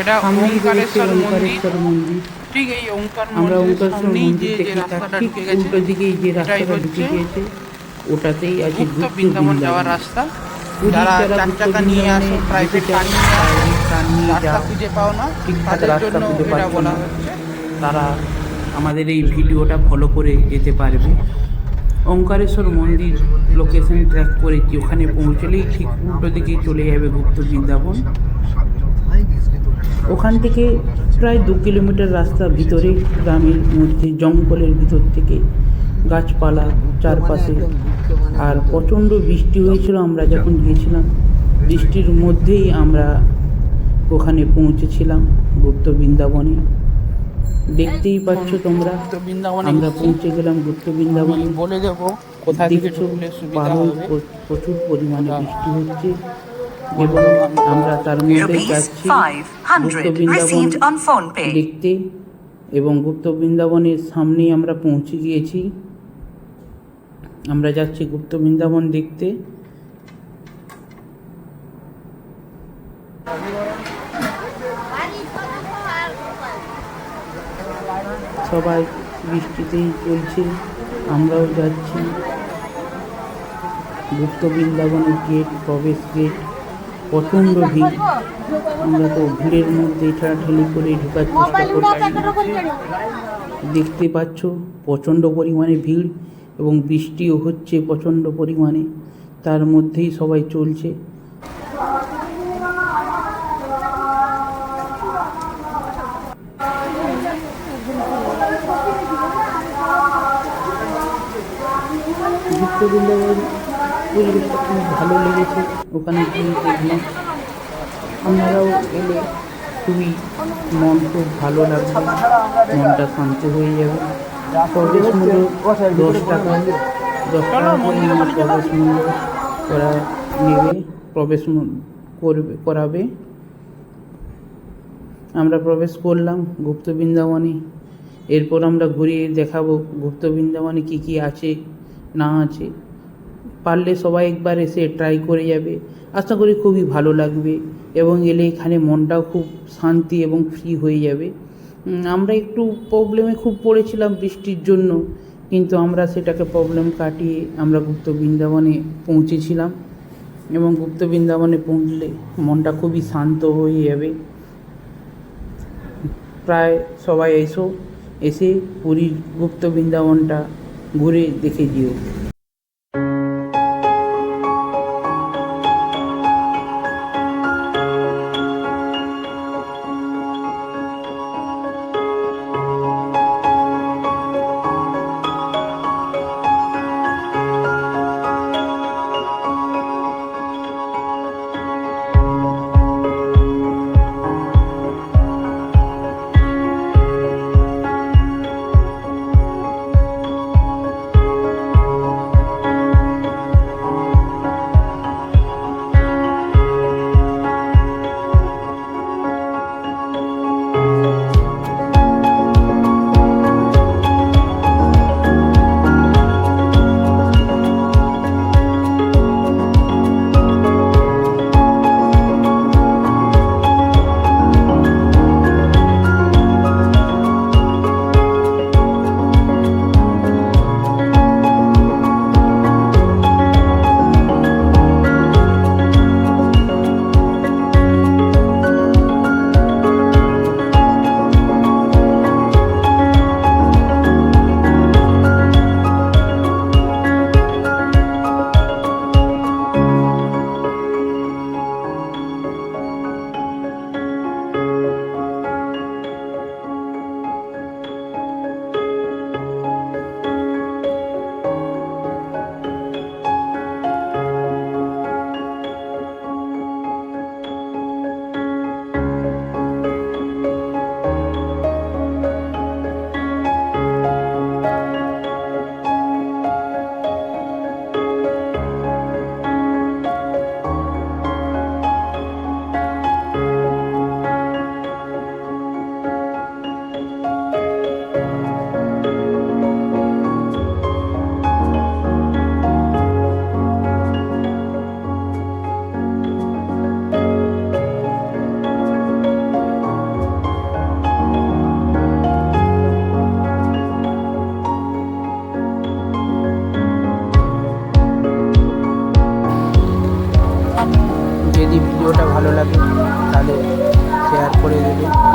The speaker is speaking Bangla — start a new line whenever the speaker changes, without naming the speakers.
এটা ওঙ্কারেশ্বর মন্দির। ঠিক এই ওঙ্কার
আমরা
সামনেই
মন্দির
যে যে
থেকে তার
রাস্তাটা
ঠিক
ঢুকে গেছে
উল্টো দিকেই যে
এটাই
রাস্তাটা ঢুকে
হচ্ছে
গিয়েছে ওটাতেই আছে
গুপ্ত বৃন্দাবন যাওয়ার রাস্তা। যারা চার চাকা নিয়ে আসো প্রাইভেট কার নিয়ে রাস্তা খুঁজে পাও না
ঠিকঠাক
তাদের
রাস্তা
জন্য
খুঁজে
বলা
না।
হচ্ছে।
তারা আমাদের এই ভিডিওটা ফলো করে যেতে পারবে। ওঙ্কারেশ্বর মন্দির লোকেশন ট্র্যাক করেছি ওখানে পৌঁছলেই ঠিক উল্টো দিকে চলে যাবে গুপ্ত বৃন্দাবন। ওখান থেকে প্রায় দু কিলোমিটার রাস্তা ভিতরে গ্রামের মধ্যে জঙ্গলের ভিতর থেকে গাছপালা চারপাশে। আর প্রচণ্ড বৃষ্টি হয়েছিল আমরা যখন গিয়েছিলাম বৃষ্টির মধ্যেই আমরা ওখানে পৌঁছেছিলাম গুপ্ত বৃন্দাবনে। দেখতেই পাচ্ছ তোমরা
বৃন্দাবনে
আমরা পৌঁছে গেলাম গুপ্ত বৃন্দাবনে।
বলে দেবো কোথা থেকে
দেখছ
ঢুকলে সুবিধা
পাহাড়
হবে?
প্র- প্রচুর পরিমাণে বৃষ্টি হচ্ছে। এবং আমরা তার মধ্যে যাচ্ছি গুপ্ত বৃন্দাবন. দেখতে এবং গুপ্ত বৃন্দাবনের সামনেই আমরা পৌঁছে গিয়েছি। আমরা যাচ্ছি গুপ্ত বৃন্দাবন দেখতে। সবাই বৃষ্টিতেই চলছে আমরাও যাচ্ছি। গুপ্ত বৃন্দাবনের গেট প্রবেশ গেট প্রচণ্ড ভিড়। আমরা তো ভিড়ের মধ্যে ঠেলাঠেলি করে ঢোকার চেষ্টা করছি। দেখতে পাচ্ছ প্রচণ্ড পরিমাণে ভিড় এবং বৃষ্টিও হচ্ছে প্রচণ্ড পরিমাণে। তার মধ্যেই সবাই চলছে। বৃন্দাবন পরিবেশটা খুব ভালো লেগেছে। ওখানে গিয়ে আপনারাও এলে খুবই মন খুব ভালো লাগবে মনটা শান্ত হয়ে যাবে। প্রবেশ মূল্য দশ টাকা দশ টাকা প্রবেশ মূল্য ওরা নেবে প্রবেশ করবে, করাবে। আমরা প্রবেশ করলাম গুপ্ত বৃন্দাবনে। এরপর আমরা ঘুরিয়ে দেখাবো গুপ্ত বৃন্দাবনে কী কী আছে, না আছে। পারলে সবাই একবার এসে ট্রাই করে যাবে। আশা করি খুবই ভালো লাগবে এবং এলে এখানে মনটাও খুব শান্তি এবং ফ্রি হয়ে যাবে। আমরা একটু প্রবলেমে খুব পড়েছিলাম বৃষ্টির জন্য, কিন্তু আমরা সেটাকে প্রবলেম কাটিয়ে আমরা গুপ্ত বৃন্দাবনে পৌঁছেছিলাম এবং গুপ্ত বৃন্দাবনে পৌঁছলে মনটা খুবই শান্ত হয়ে যাবে। প্রায় সবাই এসো, এসে পুরীর গুপ্ত বৃন্দাবনটা ঘুরে দেখে যেও। চ্যানেলে শেয়ার করে দেবে।